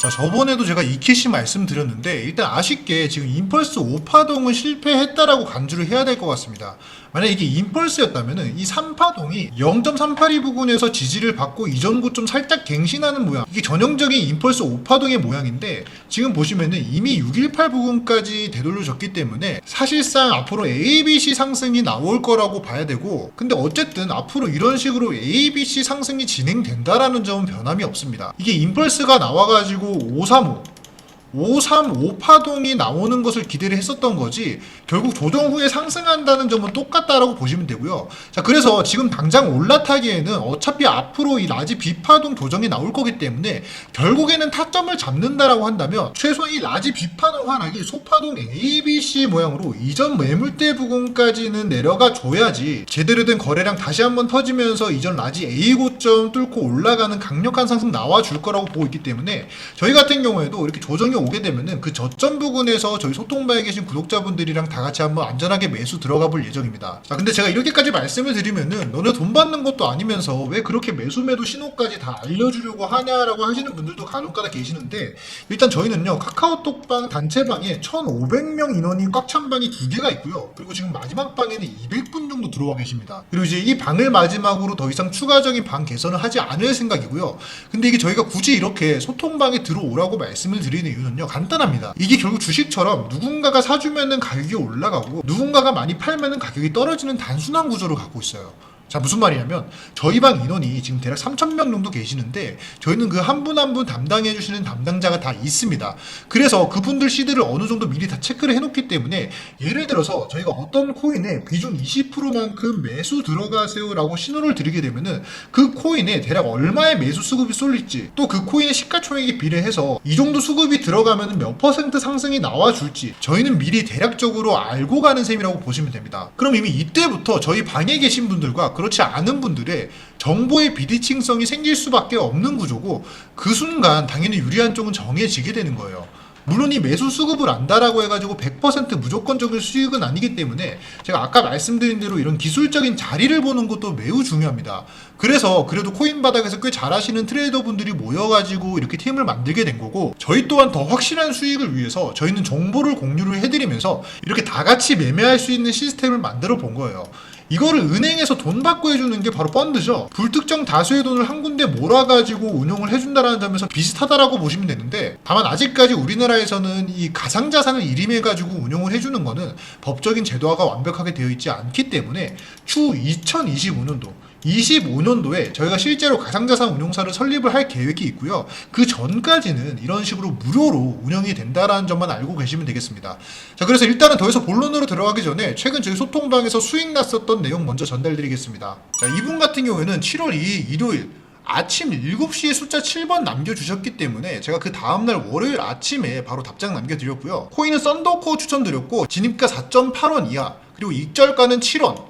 자, 저번에도 제가 이키시 말씀드렸는데 일단 아쉽게 지금 임펄스 5파동은 실패했다라고 간주를 해야 될 것 같습니다. 만약 이게 임펄스였다면은 이 3파동이 0.382 부근에서 지지를 받고 이전 고점 살짝 갱신하는 모양. 이게 전형적인 임펄스 5파동의 모양인데 지금 보시면은 이미 618 부근까지 되돌려졌기 때문에 사실상 앞으로 ABC 상승이 나올 거라고 봐야 되고 근데 어쨌든 앞으로 이런 식으로 ABC 상승이 진행된다라는 점은 변함이 없습니다. 이게 임펄스가 나와가지고 535 535 파동이 나오는 것을 기대를 했었던 거지 결국 조정 후에 상승한다는 점은 똑같다라고 보시면 되고요. 자 그래서 지금 당장 올라타기에는 어차피 앞으로 이 라지 비파동 조정이 나올 거기 때문에 결국에는 타점을 잡는다라고 한다면 최소 이 라지 비파동 하락이 소파동 ABC 모양으로 이전 매물대 부근까지는 내려가 줘야지 제대로 된 거래량 다시 한번 터지면서 이전 라지 A 고점 뚫고 올라가는 강력한 상승 나와 줄 거라고 보고 있기 때문에 저희 같은 경우에도 이렇게 조정이 오게 되면은 그 저점 부근에서 저희 소통방에 계신 구독자분들이랑 다 같이 한번 안전하게 매수 들어가 볼 예정입니다. 자, 근데 제가 이렇게까지 말씀을 드리면은 너네 돈 받는 것도 아니면서 왜 그렇게 매수 매도 신호까지 다 알려주려고 하냐라고 하시는 분들도 간혹가다 계시는데 일단 저희는요 카카오톡방 단체방에 1,500명 인원이 꽉 찬 방이 두 개가 있고요. 그리고 지금 마지막 방에는 200분 정도 들어와 계십니다. 그리고 이제 이 방을 마지막으로 더 이상 추가적인 방 개선을 하지 않을 생각이고요. 근데 이게 저희가 굳이 이렇게 소통방에 들어오라고 말씀을 드리는 이유는 요 간단합니다. 이게 결국 주식처럼 누군가가 사주면은 가격이 올라가고 누군가가 많이 팔면은 가격이 떨어지는 단순한 구조를 갖고 있어요. 자 무슨 말이냐면 저희 방 인원이 지금 대략 3,000명 정도 계시는데 저희는 그 한 분 한 분 담당해 주시는 담당자가 다 있습니다. 그래서 그분들 시드를 어느 정도 미리 다 체크를 해놓기 때문에 예를 들어서 저희가 어떤 코인에 비중 20%만큼 매수 들어가세요라고 신호를 드리게 되면은 그 코인에 대략 얼마의 매수 수급이 쏠릴지 또 그 코인의 시가총액에 비례해서 이 정도 수급이 들어가면 몇 퍼센트 상승이 나와줄지 저희는 미리 대략적으로 알고 가는 셈이라고 보시면 됩니다. 그럼 이미 이때부터 저희 방에 계신 분들과 그렇지 않은 분들의 정보의 비대칭성이 생길 수밖에 없는 구조고 그 순간 당연히 유리한 쪽은 정해지게 되는 거예요. 물론 이 매수 수급을 안다라고 해가지고 100% 무조건적인 수익은 아니기 때문에 제가 아까 말씀드린 대로 이런 기술적인 자리를 보는 것도 매우 중요합니다. 그래서 그래도 코인 바닥에서 꽤 잘하시는 트레이더 분들이 모여가지고 이렇게 팀을 만들게 된 거고 저희 또한 더 확실한 수익을 위해서 저희는 정보를 공유를 해드리면서 이렇게 다 같이 매매할 수 있는 시스템을 만들어 본 거예요. 이거를 은행에서 돈 받고 해주는 게 바로 펀드죠. 불특정 다수의 돈을 한 군데 몰아가지고 운용을 해준다라는 점에서 비슷하다라고 보시면 되는데 다만 아직까지 우리나라에서는 이 가상자산을 일임해가지고 운용을 해주는 거는 법적인 제도화가 완벽하게 되어 있지 않기 때문에 추후 2025년도 25년도에 저희가 실제로 가상자산 운용사를 설립을 할 계획이 있고요. 그 전까지는 이런 식으로 무료로 운영이 된다라는 점만 알고 계시면 되겠습니다. 자, 그래서 일단은 더 이상 본론으로 들어가기 전에 최근 저희 소통방에서 수익 났었던 내용 먼저 전달드리겠습니다. 자, 이분 같은 경우에는 7월 2일 일요일 아침 7시에 숫자 7번 남겨주셨기 때문에 제가 그 다음날 월요일 아침에 바로 답장 남겨드렸고요. 코인은 썬더코 추천드렸고 진입가 4.8원 이하 그리고 익절가는 7원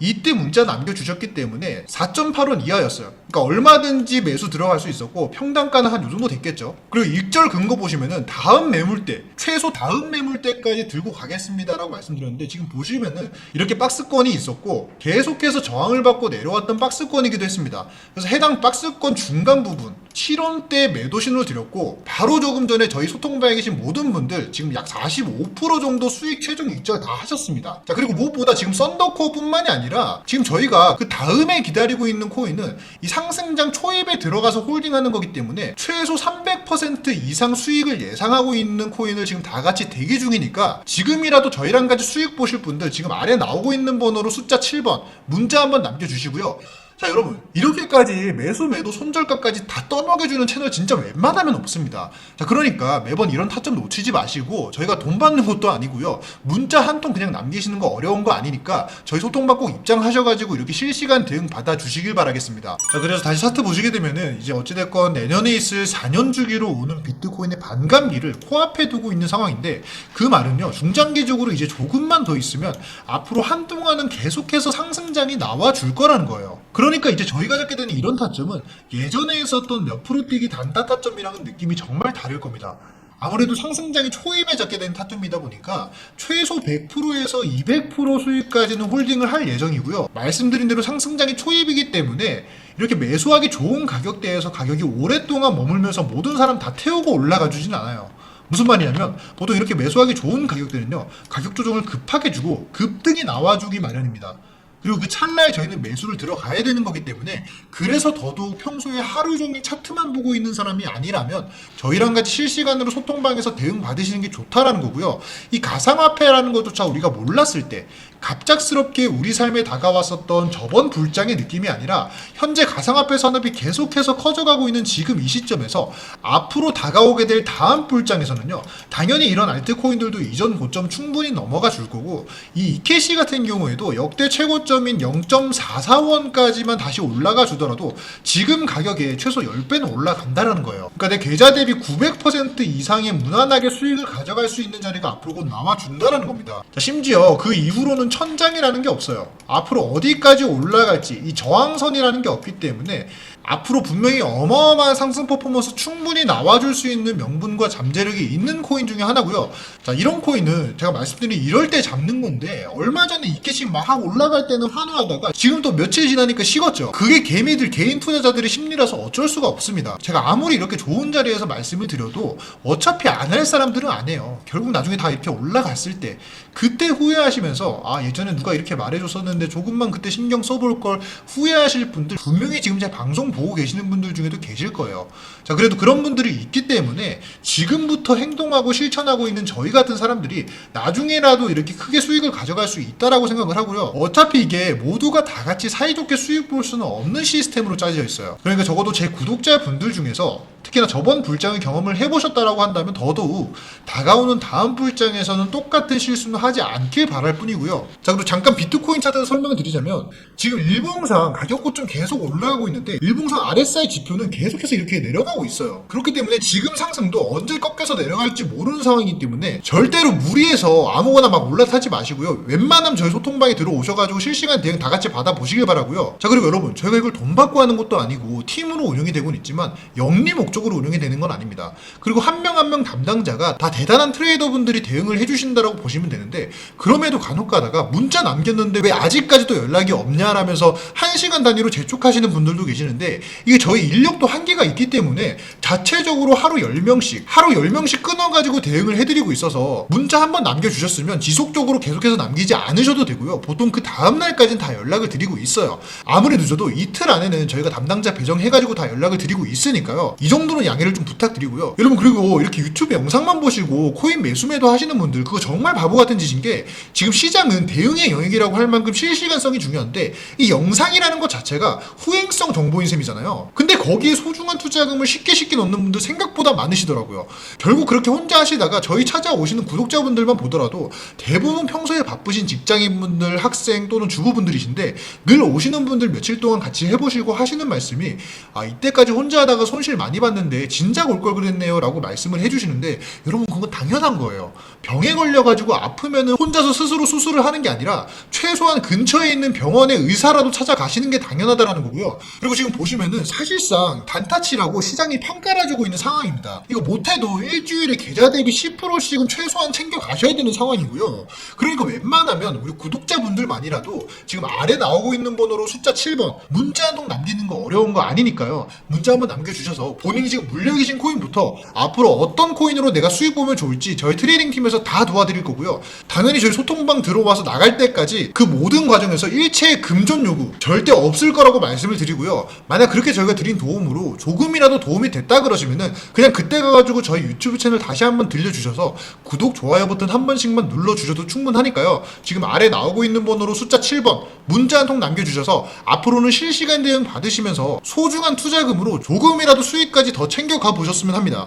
이때 문자 남겨주셨기 때문에 4.8원 이하였어요. 그러니까 얼마든지 매수 들어갈 수 있었고 평단가는 한 요 정도 됐겠죠. 그리고 일절 근거 보시면은 다음 매물대 최소 다음 매물대까지 들고 가겠습니다라고 말씀드렸는데 지금 보시면은 이렇게 박스권이 있었고 계속해서 저항을 받고 내려왔던 박스권이기도 했습니다. 그래서 해당 박스권 중간 부분 7원 대 매도 신호를 드렸고 바로 조금 전에 저희 소통방에 계신 모든 분들 지금 약 45% 정도 수익 최종 입절 다 하셨습니다. 자 그리고 무엇보다 지금 썬더코뿐만이 아니라 지금 저희가 그 다음에 기다리고 있는 코인은 이 상승장 초입에 들어가서 홀딩하는 거기 때문에 최소 300% 이상 수익을 예상하고 있는 코인을 지금 다 같이 대기 중이니까 지금이라도 저희랑 같이 수익 보실 분들 지금 아래 나오고 있는 번호로 숫자 7번 문자 한번 남겨주시고요. 자 여러분 이렇게까지 매수 매도 손절가까지 다 떠먹여주는 채널 진짜 웬만하면 없습니다. 자 그러니까 매번 이런 타점 놓치지 마시고 저희가 돈 받는 것도 아니고요. 문자 한 통 그냥 남기시는 거 어려운 거 아니니까 저희 소통받고 입장하셔가지고 이렇게 실시간 대응 받아주시길 바라겠습니다. 자 그래서 다시 차트 보시게 되면은 이제 어찌됐건 내년에 있을 4년 주기로 오는 비트코인의 반감기를 코앞에 두고 있는 상황인데 그 말은요 중장기적으로 이제 조금만 더 있으면 앞으로 한동안은 계속해서 상승장이 나와 줄 거라는 거예요 그러니까 이제 저희가 잡게 되는 이런 타점은 예전에 있었던 몇 프로 뛰기 단타 타점이랑은 느낌이 정말 다를 겁니다. 아무래도 상승장이 초입에 잡게 된 타점이다 보니까 최소 100%에서 200% 수익까지는 홀딩을 할 예정이고요. 말씀드린 대로 상승장이 초입이기 때문에 이렇게 매수하기 좋은 가격대에서 가격이 오랫동안 머물면서 모든 사람 다 태우고 올라가 주진 않아요. 무슨 말이냐면 보통 이렇게 매수하기 좋은 가격대는요 가격 조정을 급하게 주고 급등이 나와주기 마련입니다. 그리고 그 찰나에 저희는 매수를 들어가야 되는 거기 때문에 그래서 더더욱 평소에 하루 종일 차트만 보고 있는 사람이 아니라면 저희랑 같이 실시간으로 소통방에서 대응 받으시는 게 좋다라는 거고요. 이 가상화폐라는 것조차 우리가 몰랐을 때 갑작스럽게 우리 삶에 다가왔었던 저번 불장의 느낌이 아니라 현재 가상화폐 산업이 계속해서 커져가고 있는 지금 이 시점에서 앞으로 다가오게 될 다음 불장에서는요 당연히 이런 알트코인들도 이전 고점 충분히 넘어가 줄 거고 이 EKC 같은 경우에도 역대 최고점 인 0.44원까지만 다시 올라가 주더라도 지금 가격에 최소 10배는 올라간다는 거예요. 그러니까 내 계좌 대비 900% 이상의 무난하게 수익을 가져갈 수 있는 자리가 앞으로 곧 나와준다는 겁니다. 자, 심지어 그 이후로는 천장이라는 게 없어요. 앞으로 어디까지 올라갈지 이 저항선이라는 게 없기 때문에 앞으로 분명히 어마어마한 상승 퍼포먼스 충분히 나와줄 수 있는 명분과 잠재력이 있는 코인 중에 하나고요. 자 이런 코인은 제가 말씀드린 이럴 때 잡는 건데 얼마 전에 이케씩 막 올라갈 때는 환호하다가 지금 또 며칠 지나니까 식었죠. 그게 개미들 개인 투자자들의 심리라서 어쩔 수가 없습니다. 제가 아무리 이렇게 좋은 자리에서 말씀을 드려도 어차피 안 할 사람들은 안 해요. 결국 나중에 다 이렇게 올라갔을 때 그때 후회하시면서 아 예전에 누가 이렇게 말해줬었는데 조금만 그때 신경 써볼 걸 후회하실 분들 분명히 지금 제 방송 보고 계시는 분들 중에도 계실 거예요. 자 그래도 그런 분들이 있기 때문에 지금부터 행동하고 실천하고 있는 저희 같은 사람들이 나중에라도 이렇게 크게 수익을 가져갈 수 있다라고 생각을 하고요. 어차피 이게 모두가 다 같이 사이좋게 수익 볼 수는 없는 시스템으로 짜져 있어요. 그러니까 적어도 제 구독자 분들 중에서 특히나 저번 불장을 경험을 해보셨다라고 한다면 더더욱 다가오는 다음 불장에서는 똑같은 실수는 하지 않길 바랄 뿐이고요. 자 그리고 잠깐 비트코인 차트에서 설명을 드리자면 지금 일봉상 가격 고점 계속 올라가고 있는데 일봉상 RSI 지표는 계속해서 이렇게 내려가고 있어요. 그렇기 때문에 지금 상승도 언제 꺾여서 내려갈지 모르는 상황이기 때문에 절대로 무리해서 아무거나 막 올라타지 마시고요. 웬만하면 저희 소통방에 들어오셔가지고 실시간 대응 다 같이 받아보시길 바라고요. 자 그리고 여러분 저희가 이걸 돈 받고 하는 것도 아니고 팀으로 운영이 되고는 있지만 영리 목 적으로 운영이 되는 건 아닙니다. 그리고 한 명 한 명 담당자가 다 대단한 트레이더 분들이 대응을 해주신다라고 보시면 되는데 그럼에도 간혹 가다가 문자 남겼는데 왜 아직까지도 연락이 없냐라면서 한 시간 단위로 재촉하시는 분들도 계시는데 이게 저희 인력도 한계가 있기 때문에 자체적으로 하루 10명씩 하루 10명씩 끊어가지고 대응을 해드리고 있어서 문자 한 번 남겨주셨으면 지속적으로 계속해서 남기지 않으셔도 되고요. 보통 그 다음날까지는 다 연락을 드리고 있어요. 아무리 늦어도 이틀 안에는 저희가 담당자 배정해가지고 다 연락을 드리고 있으니까요. 이 정도 는 양해를 좀 부탁드리고요. 여러분 그리고 이렇게 유튜브 영상만 보시고 코인 매수매도 하시는 분들 그거 정말 바보 같은 짓인 게 지금 시장은 대응의 영역이라고 할 만큼 실시간성이 중요한데 이 영상이라는 것 자체가 후행성 정보인 셈이잖아요. 근데 거기에 소중한 투자금을 쉽게 쉽게 넣는 분들 생각보다 많으시더라고요. 결국 그렇게 혼자 하시다가 저희 찾아오시는 구독자분들만 보더라도 대부분 평소에 바쁘신 직장인분들, 학생 또는 주부분들이신데 늘 오시는 분들 며칠 동안 같이 해보시고 하시는 말씀이 아 이때까지 혼자 하다가 손실 많이 봤는 데 진작 올 걸 그랬네요 라고 말씀을 해주시는데 여러분 그건 당연한 거예요. 병에 걸려가지고 아프면은 혼자서 스스로 수술을 하는 게 아니라 최소한 근처에 있는 병원의 의사라도 찾아가시는 게 당연하다라는 거고요. 그리고 지금 보시면은 사실상 단타치라고 시장이 평가해주고 있는 상황입니다. 이거 못해도 일주일에 계좌 대비 10%씩은 최소한 챙겨 가셔야 되는 상황이고요. 그러니까 웬만하면 우리 구독자분들만이라도 지금 아래 나오고 있는 번호로 숫자 7번 문자 한 통 남기는 거 어려운 거 아니니까요. 문자 한번 남겨주셔서 본인 본인이 지금 물려 계신 코인부터 앞으로 어떤 코인으로 내가 수익 보면 좋을지 저희 트레이딩 팀에서 다 도와드릴 거고요. 당연히 저희 소통방 들어와서 나갈 때까지 그 모든 과정에서 일체의 금전 요구 절대 없을 거라고 말씀을 드리고요. 만약 그렇게 저희가 드린 도움으로 조금이라도 도움이 됐다 그러시면은 그냥 그때 가가지고 저희 유튜브 채널 다시 한번 들려주셔서 구독, 좋아요 버튼 한 번씩만 눌러주셔도 충분하니까요. 지금 아래 나오고 있는 번호로 숫자 7번 문자 한 통 남겨주셔서 앞으로는 실시간 대응 받으시면서 소중한 투자금으로 조금이라도 수익까지 더 챙겨가 보셨으면 합니다.